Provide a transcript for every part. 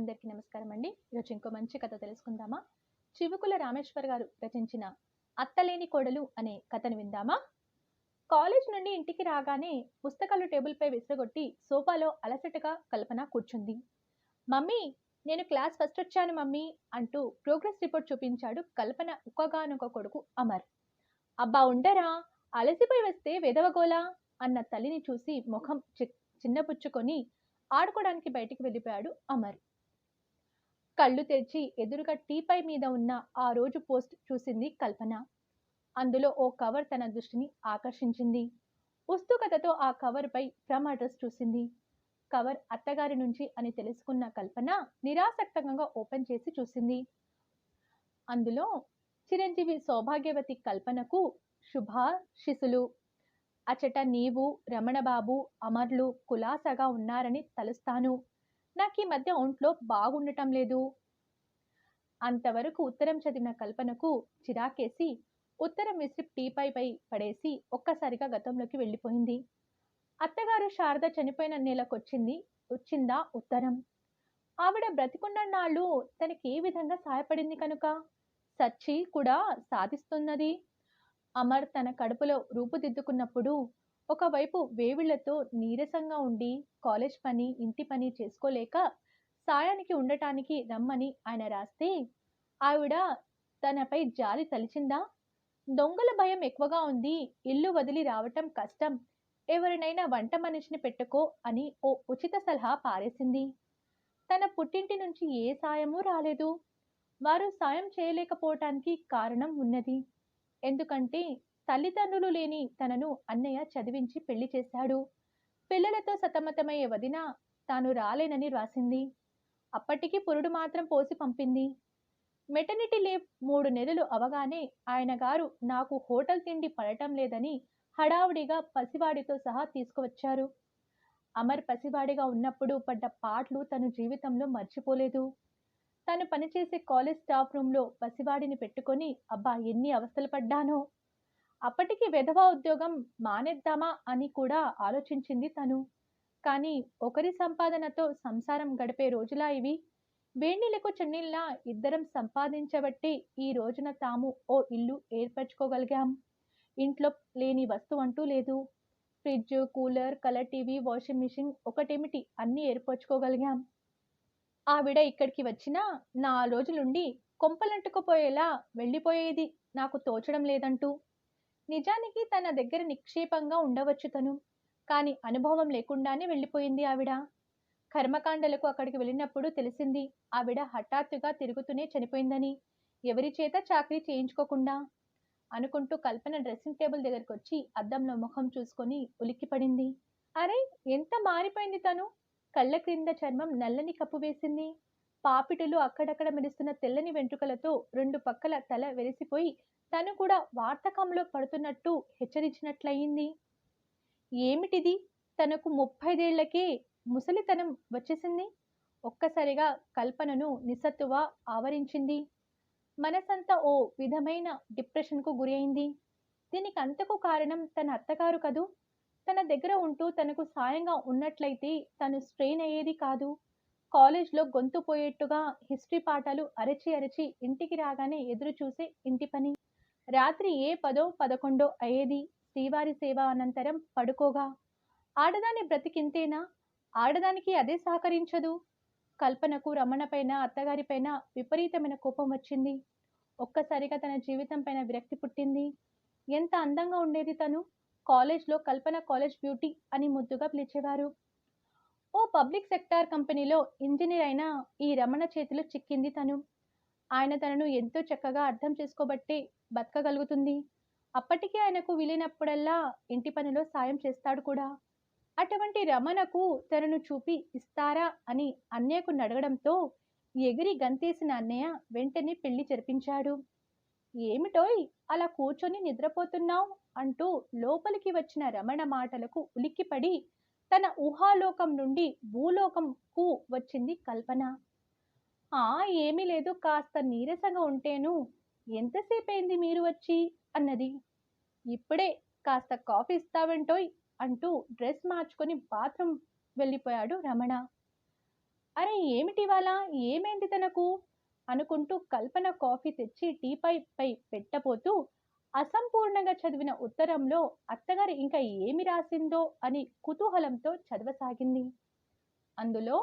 అందరికీ నమస్కారం అండి ఈరోజు ఇంకో మంచి కథ తెలుసుకుందామా? చివుకుల రామేశ్వర్ గారు రచించిన అత్తలేని కోడలు అనే కథను విందామా? కాలేజ్ నుండి ఇంటికి రాగానే పుస్తకాలు టేబుల్పై విసిరగొట్టి సోఫాలో అలసటగా కల్పన కూర్చుంది. మమ్మీ నేను క్లాస్ ఫస్ట్ వచ్చాను మమ్మీ అంటూ ప్రోగ్రెస్ రిపోర్ట్ చూపించాడు కల్పన ఒక్కగానొక కొడుకు అమర్. అబ్బా ఉండరా అలసిపోయి వస్తే వెదవగోలా అన్న తల్లిని చూసి ముఖం చి- చిన్నపుచ్చుకొని ఆడుకోవడానికి బయటికి వెళ్ళిపోయాడు అమర్. కళ్ళు తెరిచి ఎదురుగా టీపై మీద ఉన్న ఆ రోజు పోస్ట్ చూసింది కల్పన. అందులో ఓ కవర్ తన దృష్టిని ఆకర్షించింది. ఉత్సుకతతో ఆ కవర్పై ఫ్రమ్ అడ్రస్ చూసింది. కవర్ అత్తగారి నుంచి అని తెలుసుకున్న కల్పన నిరాసక్తంగా ఓపెన్ చేసి చూసింది. అందులో చిరంజీవి సౌభాగ్యవతి కల్పనకు శుభాశిసులు అచట నీవు రమణబాబు అమర్లు కులాసగా ఉన్నారని తలుస్తాను. నాకు ఈ మధ్య ఒంట్లో బాగుండటం లేదు. అంతవరకు ఉత్తరం చదివిన కల్పనకు చిరాకేసి ఉత్తరం విసిరి టీపై పై పడేసి ఒక్కసారిగా గతంలోకి వెళ్ళిపోయింది. అత్తగారు శారద చనిపోయిన నెలకొచ్చింది వచ్చిందా ఉత్తరం. ఆవిడ బ్రతికున్న నాళ్ళు తనకి ఏ విధంగా సహాయపడింది కనుక? సచ్చి కూడా సాధిస్తున్నది. అమర్ తన కడుపులో రూపుదిద్దుకున్నప్పుడు ఒకవైపు వేవిళ్ళతో నీరసంగా ఉండి కాలేజ్ పని ఇంటి పని చేసుకోలేక సాయానికి ఉండటానికి రమ్మని ఆయన రాస్తే ఆవిడ తనపై జాలి తలిచిందా? దొంగల భయం ఎక్కువగా ఉంది ఇల్లు వదిలి రావటం కష్టం ఎవరినైనా వంట మనిషిని పెట్టుకో అని ఓ ఉచిత సలహా పారేసింది. తన పుట్టింటి నుంచి ఏ సాయమూ రాలేదు. వారు సాయం చేయలేకపోవటానికి కారణం ఉన్నది. ఎందుకంటే తల్లిదండ్రులు లేని తనను అన్నయ్య చదివించి పెళ్ళి చేశాడు. పిల్లలతో సతమతమయ్యే వదిన తాను రాలేనని రాసింది. అప్పటికి పురుడు మాత్రం పోసి పంపింది. మెటర్నిటీ లీవ్ మూడు నెలలు అవగానే ఆయన గారు నాకు హోటల్ తిండి పడటం లేదని హడావుడిగా పసివాడితో సహా తీసుకువచ్చారు. అమర్ పసివాడిగా ఉన్నప్పుడు పడ్డ పాటలు తను జీవితంలో మర్చిపోలేదు. తను పనిచేసే కాలేజ్ స్టాఫ్ రూమ్లో పసివాడిని పెట్టుకొని అబ్బా ఎన్ని అవస్థలు పడ్డానో! అప్పటికి విధవా ఉద్యోగం మానేద్దామా అని కూడా ఆలోచించింది తను. కానీ ఒకరి సంపాదనతో సంసారం గడిపే రోజులా ఇవి. వేణిలకు చెన్నీళ్ళ ఇద్దరం సంపాదించబట్టి ఈ రోజున తాము ఓ ఇల్లు ఏర్పరచుకోగలిగాం. ఇంట్లో లేని వస్తువు అంటూ లేదు. Fridge cooler colour TV washing machine ఒకటేమిటి అన్నీ ఏర్పరచుకోగలిగాం. ఆవిడ ఇక్కడికి వచ్చినా నా రోజులుండి కొంపలంటుకుపోయేలా వెళ్ళిపోయేది నాకు తోచడం లేదంటూ. నిజానికి తన దగ్గర నిక్షేపంగా ఉండవచ్చు తను. కానీ అనుభవం లేకుండానే వెళ్ళిపోయింది ఆవిడ. కర్మకాండలకు అక్కడికి వెళ్ళినప్పుడు తెలిసింది ఆవిడ హఠాత్తుగా తిరుగుతూనే చనిపోయిందని. ఎవరి చేత చాకరీ చేయించుకోకుండా అనుకుంటూ కల్పన డ్రెస్సింగ్ టేబుల్ దగ్గరకు వచ్చి అద్దంలో ముఖం చూసుకొని ఉలిక్కిపడింది. అరే ఎంత మారిపోయింది తను. కళ్ళ క్రింద చర్మం నల్లని కప్పు వేసింది. పాపిటలు అక్కడక్కడ మెరుస్తున్న తెల్లని వెంట్రుకలతో రెండు పక్కల తల వెలిసిపోయి తను కూడా వార్తకంలో పడుతున్నట్టు హెచ్చరించినట్లయింది. ఏమిటిది? తనకు ముప్పైదేళ్ళకే ముసలితనం వచ్చేసింది? ఒక్కసారిగా కల్పనను నిస్సత్తువా ఆవరించింది. మనసంతా ఓ విధమైన డిప్రెషన్కు గురి అయింది దీనికి అంతకు కారణం తన అత్తగారు కదూ? తన దగ్గర ఉంటూ తనకు సాయంగా ఉన్నట్లయితే తను స్ట్రెయిన్ అయ్యేది కాదు. కాలేజ్లో గొంతు పోయేట్టుగా హిస్టరీ పాఠాలు అరచి అరచి ఇంటికి రాగానే ఎదురు చూసే ఇంటి పని. రాత్రి ఏ పదో పదకొండో అయ్యేది శ్రీవారి సేవ అనంతరం పడుకోగా. ఆడదాని బ్రతికింతేనా? ఆడదానికి అదే సహకరించదు. కల్పనకు రమణపైన అత్తగారిపైన విపరీతమైన కోపం వచ్చింది. ఒక్కసారిగా తన జీవితం పైన విరక్తి పుట్టింది. ఎంత అందంగా ఉండేది తను. కాలేజ్లో కల్పన కాలేజ్ బ్యూటీ అని ముద్దుగా పిలిచేవారు. ఓ పబ్లిక్ సెక్టార్ కంపెనీలో ఇంజనీర్ అయిన ఈ రమణ చేతిలో చిక్కింది తను. ఆయన తనను ఎంతో చక్కగా అర్థం చేసుకోబట్టే బతకగలుగుతుంది. అప్పటికే ఆయనకు వీలైనప్పుడల్లా ఇంటి పనిలో సాయం చేస్తాడు కూడా. అటువంటి రమణకు తనను చూపి ఇస్తారా అని అన్నయ్యకు నడగడంతో ఎగిరి గంతేసిన అన్నయ్య వెంటనే పెళ్ళి జరిపించాడు. ఏమిటోయ్ అలా కూర్చొని నిద్రపోతున్నావు? అంటూ లోపలికి వచ్చిన రమణ మాటలకు ఉలిక్కిపడి తన ఊహాలోకం నుండి భూలోకంకు వచ్చింది కల్పన. ఆ ఏమీ లేదు కాస్త నీరసంగా ఉంటేను. ఎంతసేపు అయింది మీరు వచ్చి? అన్నది. ఇప్పుడే కాస్త కాఫీ ఇస్తావంటోయ్? అంటూ డ్రెస్ మార్చుకొని బాత్రూమ్ వెళ్ళిపోయాడు రమణ. అరే ఏమిటి ఏమిటివాళ ఏమైంది తనకు? అనుకుంటూ కల్పన కాఫీ తెచ్చి టీపై పై పెట్టబోతూ అసంపూర్ణంగా చదివిన ఉత్తరంలో అత్తగారు ఇంకా ఏమి రాసిందో అని కుతూహలంతో చదవసాగింది. అందులో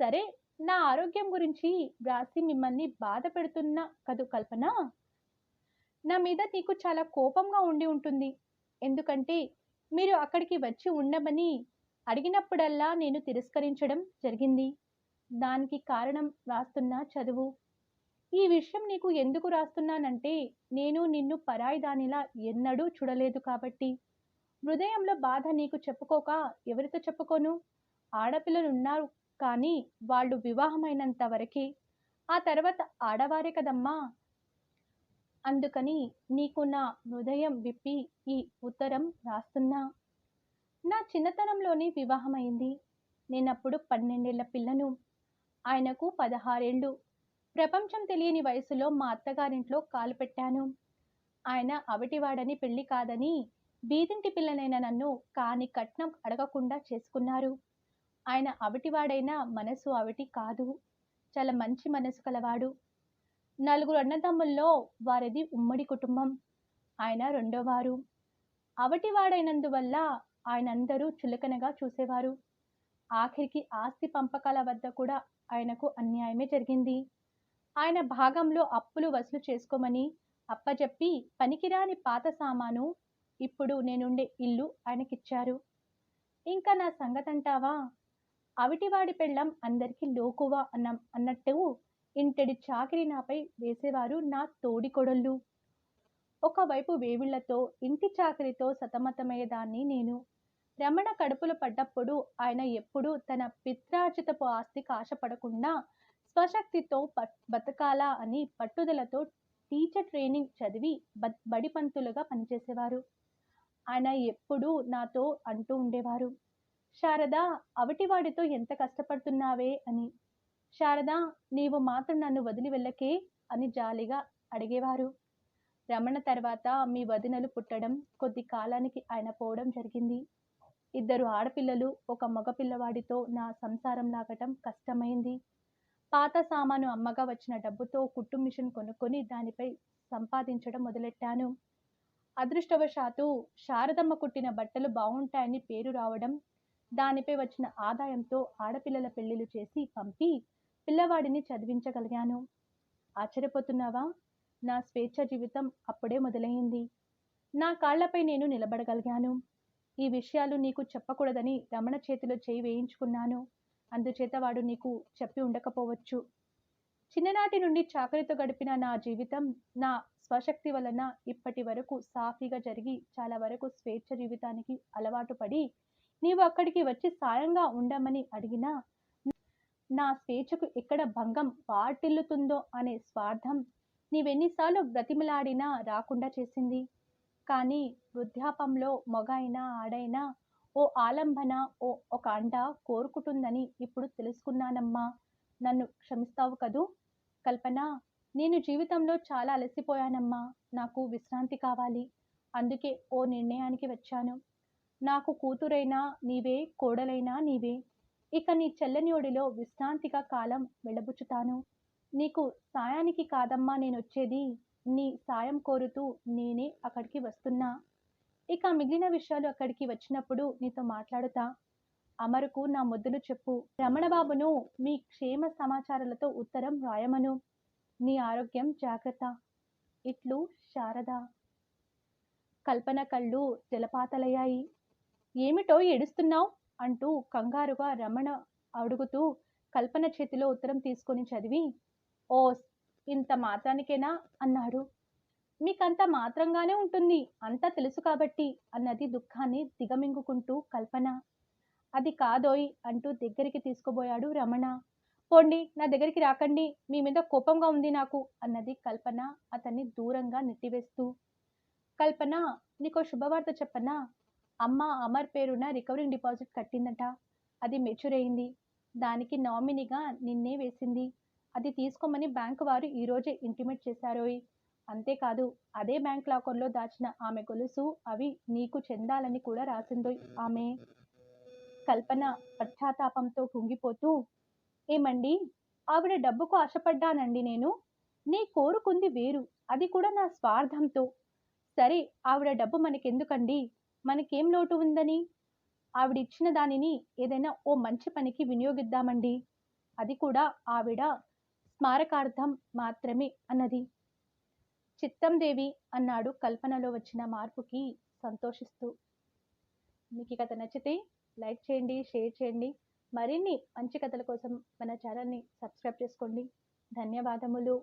సరే నా ఆరోగ్యం గురించి వ్రాసి మిమ్మల్ని బాధ పెడుతున్న కదు కల్పన? నా మీద నీకు చాలా కోపంగా ఉండి ఉంటుంది. ఎందుకంటే మీరు అక్కడికి వచ్చి ఉండమని అడిగినప్పుడల్లా నేను తిరస్కరించడం జరిగింది. దానికి కారణం రాస్తున్న చదువు. ఈ విషయం నీకు ఎందుకు రాస్తున్నానంటే నేను నిన్ను పరాయి దానిలా ఎన్నడూ చూడలేదు కాబట్టి. హృదయంలో బాధ నీకు చెప్పుకోక ఎవరితో చెప్పుకోను? ఆడపిల్లలు ఉన్నారు కానీ వాళ్ళు వివాహమైనంత వరకే. ఆ తర్వాత ఆడవారే కదమ్మా. అందుకని నీకు నా హృదయం విప్పి ఈ ఉత్తరం రాస్తున్నా. నా చిన్నతనంలోనే వివాహమైంది. నేనప్పుడు పన్నెండేళ్ళ పిల్లను. ఆయనకు పదహారేళ్ళు. ప్రపంచం తెలియని వయసులో మా అత్తగారింట్లో కాలు పెట్టాను. ఆయన అవిటివాడని పెళ్ళి కాదని బీదింటి పిల్లనైన నన్ను కాని కట్నం అడగకుండా చేసుకున్నారు. ఆయన అవిటివాడైన మనసు అవిటి కాదు. చాలా మంచి మనసు కలవాడు. నలుగురు అన్నదమ్ముల్లో వారిది ఉమ్మడి కుటుంబం. ఆయన రెండోవారు. అవిటివాడైనందువల్ల ఆయన అందరూ చులకనగా చూసేవారు. ఆఖరికి ఆస్తి పంపకాల వద్ద కూడా ఆయనకు అన్యాయమే జరిగింది. ఆయన భాగంలో అప్పులు వసూలు చేసుకోమని అప్పచెప్పి పనికిరాని పాత సామాను ఇప్పుడు నేనుండే ఇల్లు ఆయనకిచ్చారు. ఇంకా నా సంగతంటావా? అవిటివాడి పెళ్ళం అందరికీ లోకువా అన్న అన్నట్టు ఇంటడి చాకిరి నాపై వేసేవారు నా తోడికొడళ్ళు ఒకవైపు వేవిళ్ళతో ఇంటి చాకరితో సతమతమయ్యేదాన్ని నేను. రమణ కడుపులో పడ్డప్పుడు ఆయన ఎప్పుడూ తన పిత్రార్జితపు ఆస్తికి ఆశపడకుండా స్వశక్తితో పట్ బతకాలా అని పట్టుదలతో టీచర్ ట్రైనింగ్ చదివి బ బడిపంతులుగా పనిచేసేవారు. ఆయన ఎప్పుడూ నాతో అంటూ ఉండేవారు. శారద అవటివాడితో ఎంత కష్టపడుతున్నావే? అని. శారద నీవు మాత్రం నన్ను వదిలి వెళ్ళకే? అని జాలిగా అడిగేవారు. రమణ తర్వాత మీ వదినలు పుట్టడం కొద్ది కాలానికి ఆయన పోవడం జరిగింది. ఇద్దరు ఆడపిల్లలు ఒక మగపిల్లవాడితో నా సంసారం లాగటం కష్టమైంది. పాత సామాను అమ్మగా వచ్చిన డబ్బుతో కుట్టు మిషన్ కొనుక్కొని దానిపై సంపాదించడం మొదలెట్టాను. అదృష్టవశాత్తు శారదమ్మ కుట్టిన బట్టలు బాగుంటాయని పేరు రావడం దానిపై వచ్చిన ఆదాయంతో ఆడపిల్లల పెళ్ళిలు చేసి పంపి పిల్లవాడిని చదివించగలిగాను. ఆశ్చర్యపోతున్నావా? నా స్వేచ్ఛ జీవితం అప్పుడే మొదలైంది. నా కాళ్ళపై నేను నిలబడగలిగాను. ఈ విషయాలు నీకు చెప్పకూడదని రమణ చేతిలో చేయి వేయించుకున్నాను. అందుచేత వాడు నీకు చెప్పి ఉండకపోవచ్చు. చిన్ననాటి నుండి చాకరితో గడిపిన నా జీవితం నా స్వశక్తి వలన ఇప్పటి వరకు సాఫీగా జరిగి చాలా వరకు స్వేచ్ఛ జీవితానికి అలవాటు పడి నీవు అక్కడికి వచ్చి సాయంగా ఉండమని అడిగినా నా స్వేచ్ఛకు ఎక్కడ భంగం వాటిల్లుతుందో అనే స్వార్థం నీవెన్నిసార్లు బ్రతిమలాడినా రాకుండా చేసింది. కానీ వృద్ధాపంలో అయినా ఆడైనా ఓ ఆలంబన ఓ ఒక అండ కోరుకుంటుందని ఇప్పుడు తెలుసుకున్నానమ్మా. నన్ను క్షమిస్తావు కదూ? కల్పన నేను జీవితంలో చాలా అలసిపోయానమ్మా. నాకు విశ్రాంతి కావాలి. అందుకే ఓ నిర్ణయానికి వచ్చాను. నాకు కూతురైనా నీవే కోడలైనా నీవే. ఇక నీ చెల్లని ఒడిలో విశ్రాంతిగా కాలం వెళ్ళబుచ్చుతాను నీకు సాయానికి కాదమ్మా నేను వచ్చేది నీ సాయం కోరుతూ నేనే అక్కడికి వస్తున్నా. ఇక మిగిలిన విషయాలు అక్కడికి వచ్చినప్పుడు నీతో మాట్లాడుతా. అమరుకు నా ముద్దులు చెప్పు. రమణబాబును మీ క్షేమ సమాచారాలతో ఉత్తరం రాయమను. నీ ఆరోగ్యం జాగ్రత్త. ఇట్లు శారద. కల్పన కళ్ళు జలపాతలయ్యాయి. ఏమిటో ఏడుస్తున్నావు? అంటూ కంగారుగా రమణ అడుగుతూ కల్పన చేతిలో ఉత్తరం తీసుకొని చదివి ఓ ఇంత మాత్రానికేనా? అన్నాడు. మీకంత మాత్రంగానే ఉంటుంది. అంతా తెలుసు కాబట్టి అన్నది దుఃఖాన్ని దిగమింగుకుంటూ కల్పన. అది కాదోయ్ అంటూ దగ్గరికి తీసుకుపోయాడు రమణ. పోండి నా దగ్గరికి రాకండి మీ మీద కోపంగా ఉంది నాకు అన్నది కల్పన అతన్ని దూరంగా నెట్టివేస్తూ. కల్పన నీకో శుభవార్త చెప్పనా? అమ్మ అమర్ పేరున రికవరింగ్ డిపాజిట్ కట్టిందట. అది మెచ్యూర్ అయింది దానికి నామినీగా నిన్నే వేసింది. అది తీసుకోమని బ్యాంకు వారు ఈరోజే ఇంటిమేట్ చేశారోయ్. అంతేకాదు అదే బ్యాంక్ లాకర్లో దాచిన ఆమె గొలుసు అవి నీకు చెందాలని కూడా రాసిందో ఆమె. కల్పన పశ్చాత్తాపంతో కుంగిపోతూ ఏమండి? ఆవిడ డబ్బుకు ఆశపడ్డానండి నేను. నీ కోరుకుంది వేరు. అది కూడా నా స్వార్థంతో. సరే ఆవిడ డబ్బు మనకెందుకండి? మనకేం లోటు ఉందని? ఆవిడ ఇచ్చిన దానిని ఏదైనా ఓ మంచి పనికి వినియోగిద్దామండి? అది కూడా ఆవిడ స్మారకార్థం మాత్రమే అన్నది. చిత్తం దేవి అన్నాడు కల్పనలో వచ్చిన మార్పుకి సంతోషిస్తూ. మీకు కథ నచ్చితే లైక్ చేయండి షేర్ చేయండి. మరిన్ని మంచి కథల కోసం మన ఛానల్ని సబ్స్క్రైబ్ చేసుకోండి. ధన్యవాదములు.